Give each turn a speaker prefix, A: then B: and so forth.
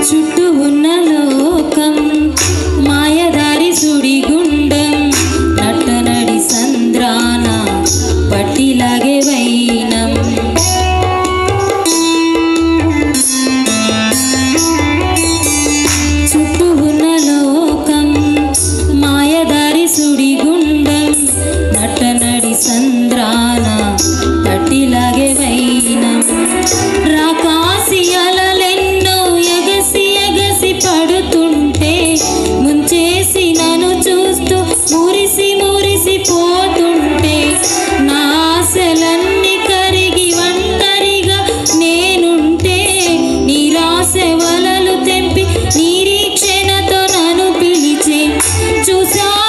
A: చుట్టూ ఉన్న లోకం మాయదారి సుడిగుండం నట్టనడి సంద్రాన పట్టిలాగే 就像